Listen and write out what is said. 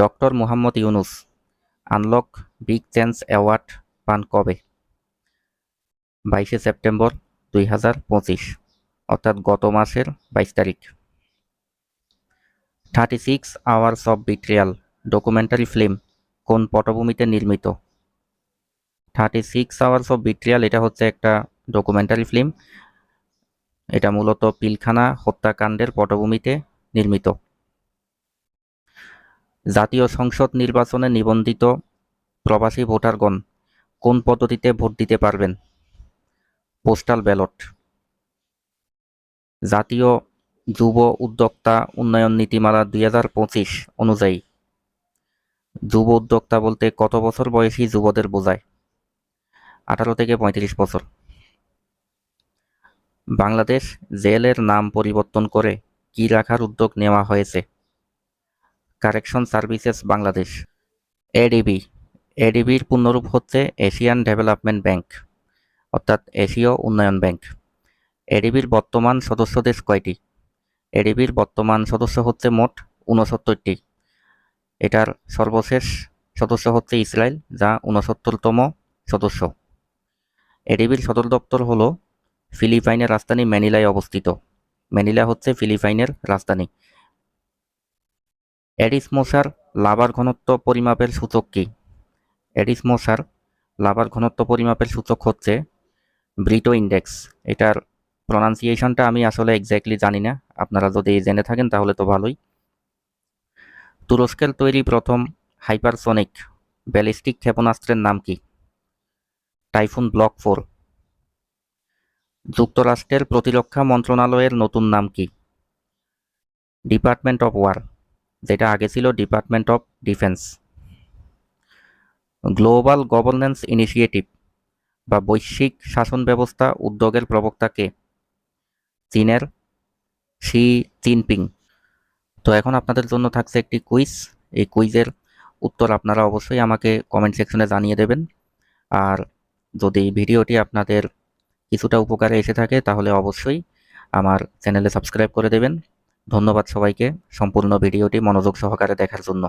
Doctor Muhammad Yunus, unlock big change award পান কবে? বাইশে সেপ্টেম্বর দুই হাজার পঁচিশ, অর্থাৎ গত মাসের বাইশ তারিখ। Thirty six hours of betrayal, documentary film কোন পটভূমিতে নির্মিত? Thirty six hours of betrayal, এটা হচ্ছে একটা ডকুমেন্টারি ফিল্ম। এটা মূলত পিলখানা হত্যাকাণ্ডের পটভূমিতে নির্মিত। জাতীয় সংসদ নির্বাচনে নিবন্ধিত প্রবাসী ভোটারগণ কোন পদ্ধতিতে ভোট দিতে পারবেন? Postal ballot. জাতীয় যুব উদ্যোক্তা উন্নয়ন নীতিমালা দুই হাজার পঁচিশ অনুযায়ী যুব উদ্যোক্তা বলতে কত বছর বয়সী যুবদের বোঝায়? আঠারো থেকে পঁয়ত্রিশ বছর। বাংলাদেশ জেলের নাম পরিবর্তন করে কি রাখার উদ্যোগ নেওয়া হয়েছে? কারেকশন সার্ভিসেস বাংলাদেশ এডিবি এডিবির পূর্ণরূপ হচ্ছে এশিয়ান ডেভেলপমেন্ট ব্যাংক, অর্থাৎ এশীয় উন্নয়ন ব্যাংক। এডিবির বর্তমান সদস্য দেশ কয়টি? এডিবির বর্তমান সদস্য হচ্ছে মোট ঊনসত্তরটি। এটার সর্বশেষ সদস্য হচ্ছে ইসরায়েল, যা ঊনসত্তরতম সদস্য। এডিবির সদর দপ্তর হল ফিলিপাইনের রাজধানী ম্যানিলায় অবস্থিত। ম্যানিলা হচ্ছে ফিলিপাইনের রাজধানী। এডিস মশার লাভার ঘনত্ব পরিমাপের সূচক কি? এডিস মশার লাভার ঘনত্ব পরিমাপের সূচক হচ্ছে ব্রিটো ইন্ডেক্স। এটার প্রনাউন্সিয়েশনটা আমি আসলে এক্স্যাক্টলি জানি না। আপনারা যদি জেনে থাকেন তাহলে তো ভালোই। তুরস্কের তৈরি প্রথম হাইপারসনিক ব্যালিস্টিক ক্ষেপণাস্ত্রের নাম কি? Typhoon block four. যুক্তরাষ্ট্রের প্রতিরক্ষা মন্ত্রণালয়ের নতুন নাম কি? Department of war. যেটা আগে ছিল department of defence global governance initiative বা বৈশ্বিক শাসন ব্যবস্থা উদ্যোগের প্রবক্তাকে চীনের শি জিনপিং। তো এখন আপনাদের জন্য থাকছে একটি কুইজ। এই কুইজের উত্তর আপনারা অবশ্যই আমাকে কমেন্ট সেকশনে জানিয়ে দেবেন। আর যদি ভিডিওটি আপনাদের কিছুটা উপকারে এসে থাকে, তাহলে অবশ্যই আমার চ্যানেলে সাবস্ক্রাইব করে দেবেন। ধন্যবাদ সবাইকে। সম্পূর্ণ ভিডিওটি মনোযোগ সহকারে দেখার জন্য।